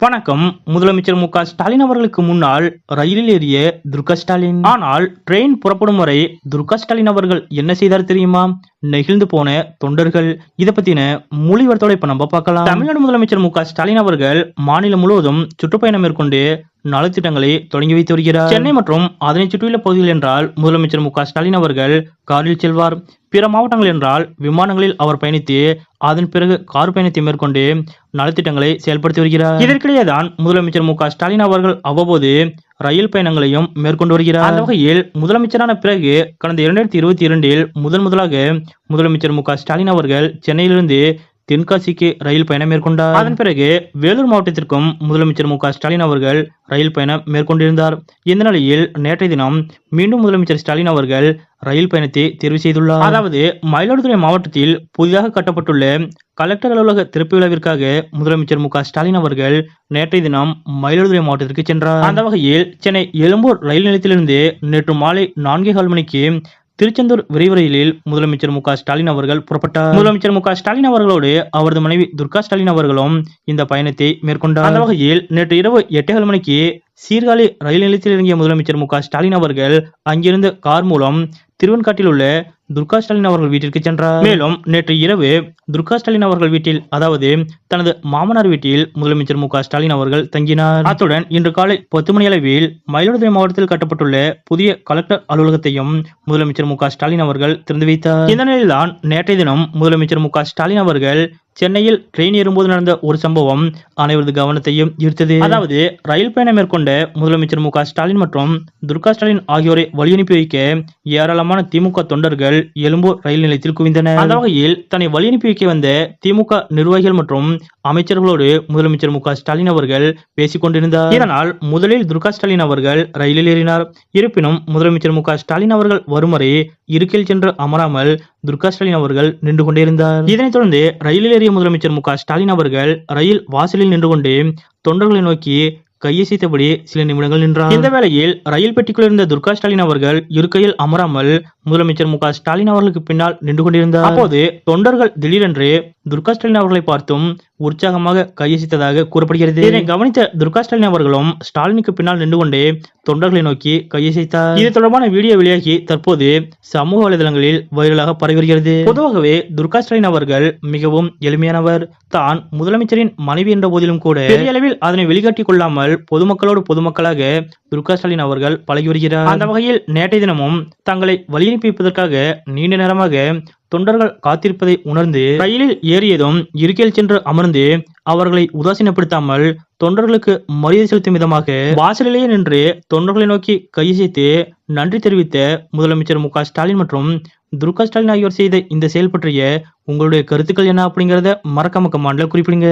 வணக்கம். முதலமைச்சர் மு ஸ்டாலின் அவர்களுக்கு முன்னால் ரயிலில் ஏறிய துர்கா ஸ்டாலின். ஆனால் ட்ரெயின் புறப்படும் வரை துர்கா ஸ்டாலின் அவர்கள் என்ன செய்தார் தெரியுமா? நெகிழ்ந்து போன தொண்டர்கள். இதை பத்தின மொழிவர்த்தோட இப்ப நம்ம பார்க்கலாம். தமிழ்நாடு முதலமைச்சர் மு ஸ்டாலின் அவர்கள் மாநிலம் முழுவதும் சுற்றுப்பயணம் மேற்கொண்டு நலத்திட்டங்களை தொடங்கி வைத்து வருகிறார். சென்னை மற்றும் அதனை சுற்றியுள்ள பகுதிகள் என்றால் முதலமைச்சர் மு ஸ்டாலின் அவர்கள் காரில் செல்வார். பிற மாவட்டங்கள் என்றால் விமானங்களில் அவர் பயணித்து அதன் பிறகு கார் பயணத்தை மேற்கொண்டு நலத்திட்டங்களை செயல்படுத்தி வருகிறார். இதற்கிடையே தான் முதலமைச்சர் மு ஸ்டாலின் அவர்கள் அவ்வப்போது ரயில் பயணங்களையும் மேற்கொண்டு வருகிறார். அந்த வகையில் முதலமைச்சரான பிறகு கடந்த இரண்டாயிரத்தி இருபத்தி இரண்டில் முதன் முதலாக முதலமைச்சர் மு க ஸ்டாலின் அவர்கள் சென்னையிலிருந்து தென்காசிக்கு ரயில் பயணம் மேற்கொண்டார். அதன் பிறகு வேலூர் மாவட்டத்திற்கும் முதலமைச்சர் மு ஸ்டாலின் அவர்கள் ரயில் பயணம் மேற்கொண்டிருந்தார். இந்த நிலையில் நேற்றைய தினம் மீண்டும் முதலமைச்சர் ஸ்டாலின் அவர்கள் ரயில் பயணத்தை தேர்வு செய்துள்ளார். அதாவது மயிலாடுதுறை மாவட்டத்தில் புதிதாக கட்டப்பட்டுள்ள கலெக்டர் அலுவலக திறப்பு விழாவிற்காக முதலமைச்சர் மு ஸ்டாலின் அவர்கள் நேற்றைய தினம் மயிலாடுதுறை மாவட்டத்திற்கு சென்றார். அந்த வகையில் சென்னை எழும்பூர் ரயில் நிலையத்திலிருந்து நேற்று மாலை நான்கே கால் மணிக்கு திருச்செந்தூர் விரைவு முதலமைச்சர் மு ஸ்டாலின் அவர்கள் புறப்பட்டார். முதலமைச்சர் மு ஸ்டாலின் அவர்களோடு அவரது மனைவி துர்கா ஸ்டாலின் அவர்களும் இந்த பயணத்தை மேற்கொண்டார். அந்த வகையில் நேற்று இரவு எட்டேகால் மணிக்கு சீர்காழி ரயில் நிலையத்தில் இறங்கிய முதலமைச்சர் மு ஸ்டாலின் அவர்கள் அங்கிருந்து கார் மூலம் திருவன்காட்டில் உள்ள துர்கா ஸ்டாலின் அவர்கள் வீட்டிற்கு சென்றார். மேலும் நேற்று இரவு துர்கா ஸ்டாலின் அவர்கள் வீட்டில் அதாவது தனது மாமனார் வீட்டில் முதலமைச்சர் மு ஸ்டாலின் அவர்கள் தங்கினார். அத்துடன் இன்று காலை பத்து மணி அளவில் மயிலாடுதுறை மாவட்டத்தில் கட்டப்பட்டுள்ள புதிய கலெக்டர் அலுவலகத்தையும் முதலமைச்சர் மு ஸ்டாலின் அவர்கள் திறந்து வைத்தார். இந்த நிலையில்தான் நேற்றைய தினம் முதலமைச்சர் மு ஸ்டாலின் அவர்கள் சென்னையில் ட்ரெயின் ஏறும்போது நடந்த ஒரு சம்பவம் அனைவரது கவனத்தையும் ஈர்த்தது. அதாவது ரயில் பயணம் மேற்கொண்ட முதலமைச்சர் மு ஸ்டாலின் மற்றும் துர்கா ஸ்டாலின் ஆகியோரை வழி அனுப்பி வைக்க ஏராளமான திமுக தொண்டர்கள் எழும்பூர் ரயில் நிலையத்தில் குவிந்தனர். அந்த வகையில் தன்னை வழி அனுப்பி வைக்க வந்த திமுக நிர்வாகிகள் மற்றும் அமைச்சர்களோடு முதலமைச்சர் மு ஸ்டாலின் அவர்கள் பேசிக் கொண்டிருந்தார். இதனால் முதலில் துர்கா ஸ்டாலின் அவர்கள் ரயிலில் ஏறினார். இருப்பினும் முதலமைச்சர் மு ஸ்டாலின் அவர்கள் வரும் வரை இருக்கையில் சென்று அமராமல் துர்கா ஸ்டாலின் அவர்கள் நின்று கொண்டிருந்தார் இதனைத் தொடர்ந்து ரயிலில் ஏறிய முதலமைச்சர் மு ஸ்டாலின் அவர்கள் ரயில் வாசலில் நின்று கொண்டு தொண்டர்களை நோக்கி கையசைத்தபடி சில நிமிடங்கள் நின்றார். இந்த வேளையில் ரயில் பெட்டிக்குள் இருந்த துர்கா ஸ்டாலின் அவர்கள் இருக்கையில் அமராமல் முதலமைச்சர் மு ஸ்டாலின் அவர்களுக்கு பின்னால் நின்று கொண்டிருந்தார். அப்போது தொண்டர்கள் திடீரென்று துர்கா ஸ்டாலின் அவர்களை பார்த்தும் உற்சாகமாக கையசைத்ததாக கூறப்படுகிறது. இதனை கவனித்த துர்கா ஸ்டாலின் அவர்களும் ஸ்டாலினுக்கு பின்னால் நின்று கொண்டே தொண்டர்களை நோக்கி கையசைத்தார். இது தொடர்பான வீடியோ வெளியாகி தற்போது சமூக வலைதளங்களில் வைரலாக பரவி வருகிறது. பொதுவாகவே துர்கா ஸ்டாலின் அவர்கள் மிகவும் எளிமையானவர். தான் முதலமைச்சரின் மனைவி என்ற போதிலும் கூட பெரிய அளவில் அதனை வெளிக்காட்டிக் கொள்ளாமல் பொதுமக்களோடு பொதுமக்களாக துர்கா ஸ்டாலின் அவர்கள் பழகி வருகிறார். அந்த வகையில் நேற்றைய தினமும் தங்களை வழியனுப்பி வைப்பதற்காக நீண்ட நேரமாக தொண்டர்கள் காத்திருப்பதை உணர்ந்து ரயிலில் ஏறியதும் இருக்கையில் சென்று அமர்ந்து அவர்களை உதாசீனப்படுத்தாமல் தொண்டர்களுக்கு மரியாதை செலுத்தும் விதமாக வாசலிலேயே நின்று தொண்டர்களை நோக்கி கையசைத்து நன்றி தெரிவித்த முதலமைச்சர் மு ஸ்டாலின் மற்றும் துர்கா ஸ்டாலின் ஆகியோர் செய்த இந்த செயல் பற்றிய உங்களுடைய கருத்துக்கள் என்ன அப்படிங்கறத மறக்காம கமாண்ட்ல குறிப்பிடுங்க.